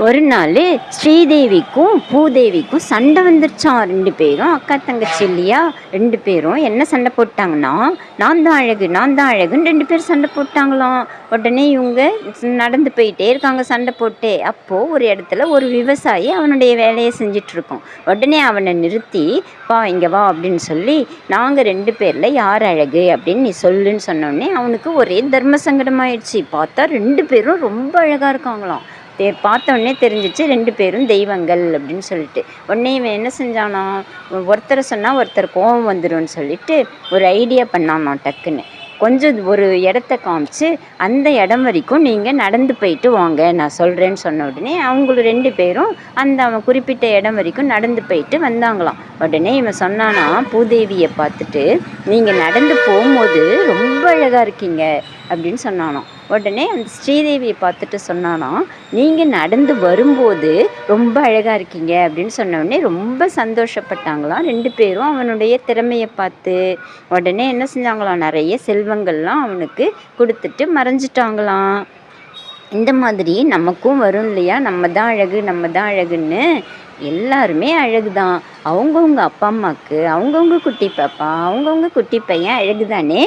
ஒரு நாள் ஸ்ரீதேவிக்கும் பூதேவிக்கும் சண்டை வந்துருச்சான் ரெண்டு பேரும். அக்கா தங்கச்சி இல்லையா? ரெண்டு பேரும். என்ன சண்டை போட்டாங்கன்னா நான் தான் அழகு நான் தான் அழகுன்னு ரெண்டு பேரும் சண்டை போட்டாங்களாம். உடனே இவங்க நடந்து போயிட்டே இருக்காங்க சண்டை போட்டு. அப்போது ஒரு இடத்துல ஒரு விவசாயி அவனுடைய வேலையை செஞ்சுட்டு உடனே அவனை நிறுத்தி வா இங்கே வா அப்படின்னு சொல்லி நாங்கள் ரெண்டு பேரில் யார் அழகு? அப்படின்னு நீ சொல்லுன்னு சொன்னோடனே அவனுக்கு ஒரே தர்ம சங்கடமாயிடுச்சு. பார்த்தா ரெண்டு பேரும் ரொம்ப அழகாக இருக்காங்களாம். தே பார்த்த உடனே தெரிஞ்சிச்சு ரெண்டு பேரும் தெய்வங்கள் அப்படின்னு சொல்லிட்டு. உடனே இவன் என்ன செஞ்சானா ஒருத்தரை சொன்னால் ஒருத்தர் கோபம் வந்துடும் சொல்லிட்டு ஒரு ஐடியா பண்ணானா டக்குன்னு. கொஞ்சம் ஒரு இடத்த காமிச்சு அந்த இடம் வரைக்கும் நீங்கள் நடந்து போயிட்டு வாங்க நான் சொல்கிறேன்னு சொன்ன உடனே அவங்களும் ரெண்டு பேரும் அந்த அவன் குறிப்பிட்ட இடம் வரைக்கும் நடந்து போயிட்டு வந்தாங்களாம். உடனே இவன் சொன்னானா பூதேவியை பார்த்துட்டு நீங்கள் நடந்து போகும்போது ரொம்ப அழகாக இருக்கீங்க அப்படின்னு சொன்னானாம். உடனே அந்த ஸ்ரீதேவியை பார்த்துட்டு சொன்னானா நீங்கள் நடந்து வரும்போது ரொம்ப அழகாக இருக்கீங்க அப்படின்னு சொன்ன ரொம்ப சந்தோஷப்பட்டாங்களாம் ரெண்டு பேரும் அவனுடைய திறமையை பார்த்து உடனே என்ன செஞ்சாங்களாம் நிறைய செல்வங்கள்லாம் அவனுக்கு கொடுத்துட்டு மறைஞ்சிட்டாங்களாம். இந்த மாதிரி நமக்கும் வரும் இல்லையா? நம்ம தான் அழகு நம்ம தான் அழகுன்னு எல்லாருமே அழகு தான் அவங்கவுங்க அப்பா அம்மாவுக்கு அவங்கவுங்க குட்டி பாப்பா அவங்கவுங்க குட்டி பையன் அழகு தானே